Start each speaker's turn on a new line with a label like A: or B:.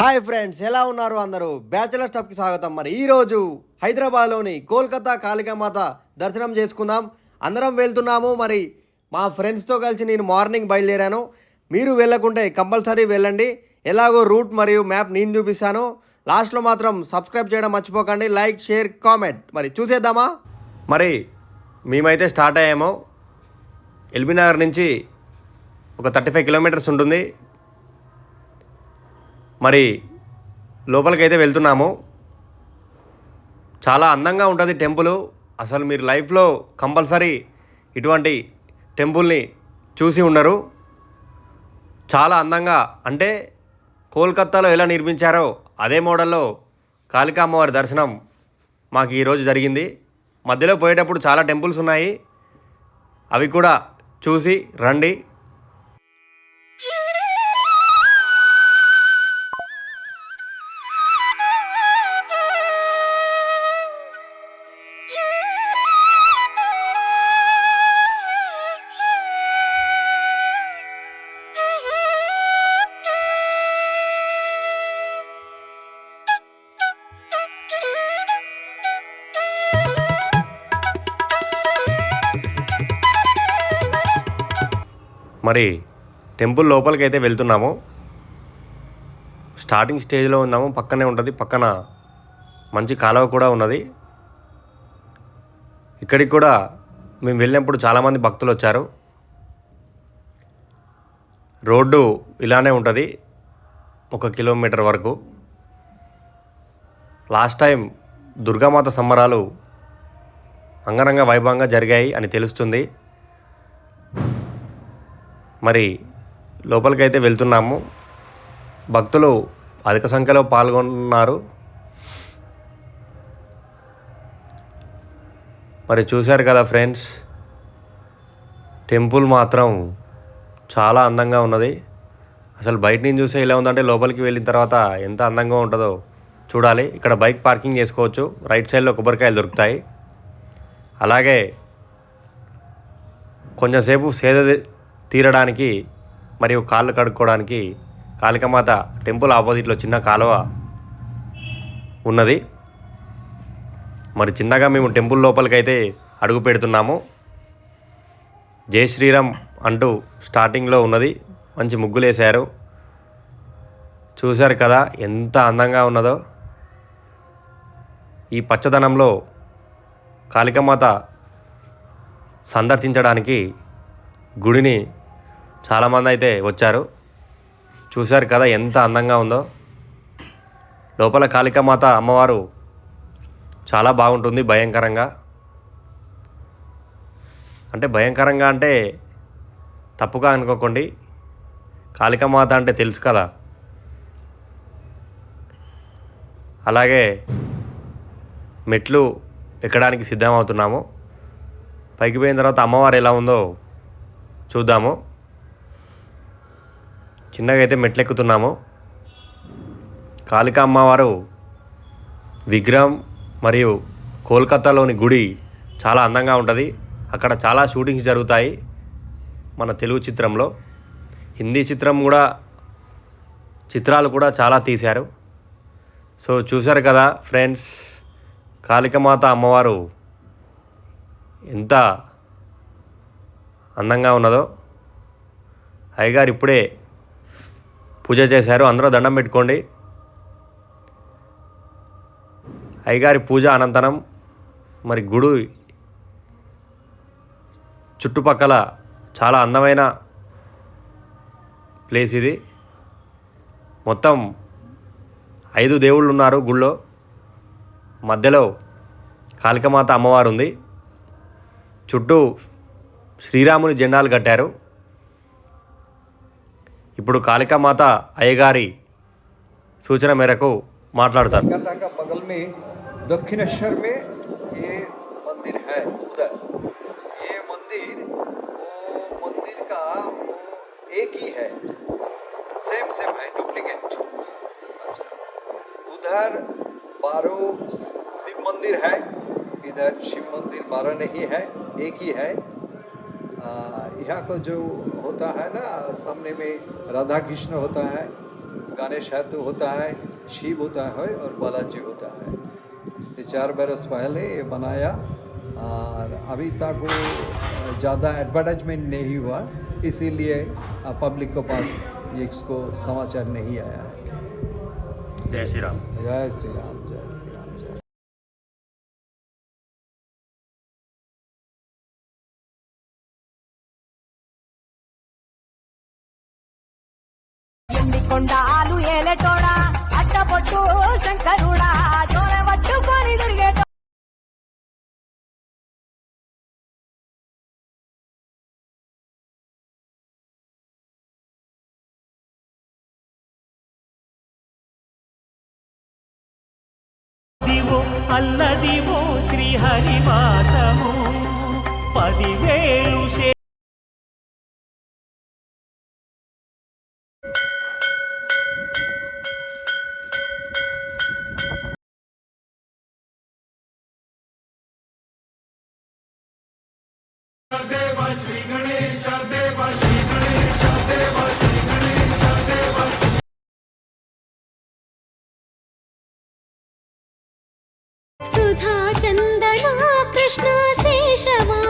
A: Hi friends ఎలా ఉన్నారు అందరూ? బ్యాచులర్ స్టాప్కి స్వాగతం. మరి ఈరోజు హైదరాబాద్లోని కోల్కతా కాళికామాత దర్శనం చేసుకుందాం. అందరం వెళ్తున్నాము. మరి మా ఫ్రెండ్స్తో కలిసి నేను మార్నింగ్ బయలుదేరాను. మీరు వెళ్ళకుంటే కంపల్సరీ వెళ్ళండి. ఎలాగో రూట్ మరియు మ్యాప్ నేను చూపిస్తాను. లాస్ట్లో మాత్రం సబ్స్క్రైబ్ చేయడం మర్చిపోకండి. Like share comment. మరి చూసేద్దామా? మరి మేమైతే స్టార్ట్ అయ్యాము. ఎల్బీ నగర్ నుంచి ఒక థర్టీ ఫైవ్ కిలోమీటర్స్ ఉంటుంది. మరి లోపలికైతే వెళ్తున్నాము. చాలా అందంగా ఉంటుంది టెంపుల్. అసలు మీరు లైఫ్లో కంపల్సరీ ఇటువంటి టెంపుల్ని చూసి ఉండరు. చాలా అందంగా అంటే కోల్కత్తాలో ఎలా నిర్మించారో అదే మోడల్లో కాళికామ్మవారి దర్శనం మాకు ఈరోజు జరిగింది. మధ్యలో పోయేటప్పుడు చాలా టెంపుల్స్ ఉన్నాయి. అవి కూడా చూసి రండి. మరి టెంపుల్ లోపలికి అయితే వెళ్తున్నాము. స్టార్టింగ్ స్టేజ్లో ఉన్నాము పక్కనే ఉంటుంది పక్కన మంచి కాలువ కూడా ఉన్నది. ఇక్కడికి కూడా మేము వెళ్ళినప్పుడు చాలామంది భక్తులు వచ్చారు. రోడ్డు ఇలానే ఉంటుంది ఒక కిలోమీటర్ వరకు. లాస్ట్ టైం దుర్గామాత సంబరాలు అంగరంగ వైభవంగా జరిగాయి అని తెలుస్తుంది. మరి లోపలికైతే వెళ్తున్నాము. భక్తులు అధిక సంఖ్యలో పాల్గొన్నారు. మరి చూశారు కదా ఫ్రెండ్స్ టెంపుల్ మాత్రం చాలా అందంగా ఉన్నది. అసలు బయట నుంచి చూస్తే ఎలా ఉందంటే లోపలికి వెళ్ళిన తర్వాత ఎంత అందంగా ఉంటుందో చూడాలి. ఇక్కడ బైక్ పార్కింగ్ చేసుకోవచ్చు. రైట్ సైడ్లో కొబ్బరికాయలు దొరుకుతాయి. అలాగే కొంచెంసేపు సేద తీరడానికి మరియు కాళ్ళు కడుక్కోవడానికి కాళికమాత టెంపుల్ ఆపోజిట్లో చిన్న కాలువ ఉన్నది. మరి చిన్నగా మేము టెంపుల్ లోపలికైతే అడుగు పెడుతున్నాము. జై శ్రీరామ్ అంటూ స్టార్టింగ్లో ఉన్నది. మంచి ముగ్గులు వేశారు చూశారు కదా ఎంత అందంగా ఉన్నదో. ఈ పచ్చదనంలో కాళికమాత సందర్శించడానికి గుడిని చాలామంది అయితే వచ్చారు. చూశారు కదా ఎంత అందంగా ఉందో. లోపల కాళికామాత అమ్మవారు చాలా బాగుంటుంది భయంకరంగా. అంటే భయంకరంగా అంటే తప్పుగా అనుకోకండి. కాళికామాత అంటే తెలుసు కదా. అలాగే మెట్లు ఎక్కడానికి సిద్ధమవుతున్నాము. పైకి పోయిన తర్వాత అమ్మవారు ఎలా ఉందో చూద్దాము. చిన్నగా అయితే మెట్లు ఎక్కుతున్నాము కాళికా అమ్మవారు విగ్రహం మరియు కోల్కతాలోని గుడి చాలా అందంగా ఉంటుంది. అక్కడ చాలా షూటింగ్స్ జరుగుతాయి మన తెలుగు చిత్రంలో. హిందీ చిత్రం కూడా చిత్రాలు కూడా చాలా తీశారు. సో చూశారు కదా ఫ్రెండ్స్ కాళికమాత అమ్మవారు ఎంత అందంగా ఉన్నదో. అయ్యగారు ఇప్పుడే పూజ చేశారు అందరూ దండం పెట్టుకోండి. అయ్యగారి పూజ అనంతరం మరి గుడి చుట్టుపక్కల చాలా అందమైన ప్లేస్ ఇది. మొత్తం ఐదు దేవుళ్ళు ఉన్నారు గుళ్ళో. మధ్యలో కాళికమాత అమ్మవారు ఉంది. చుట్టూ శ్రీరాముని జెండాలు కట్టారు. ఇప్పుడు కాళికామాత అయ్యగారి సూచన మేరకు మాట్లాడతారు
B: कलकत्ता का बगल में दक्षिणेश्वर में ये मंदिर है उधर ये मंदिर वो मंदिर का वो एक ही है सेम सेम है डुप्लीकेट अच्छा उधर बारह शिव मंदिर है इधर शिव मंदिर बारह नहीं है एक ही है आ, यहाँ को जो होता है ना सामने में राधा कृष्ण होता है गणेश है तो होता है शिव होता है और बालाजी होता है। ये चार बरस पहले ये बनाया और अभी तक वो ज़्यादा एडवर्टाइजमेंट नहीं हुआ इसीलिए पब्लिक के पास ये इसको समाचार नहीं आया है।
C: जय श्री राम।
B: जय श्री राम जय।
D: కొండాలు ఏలెటోడా అట్టపొట్టు శంకరుడా చోర పట్టుకొని తిరిగేటో
E: దివో అల్లదివో శ్రీహరివాసము పదివేలు श्री
F: गणेशे सुधा चन्दया कृष्णशेषवा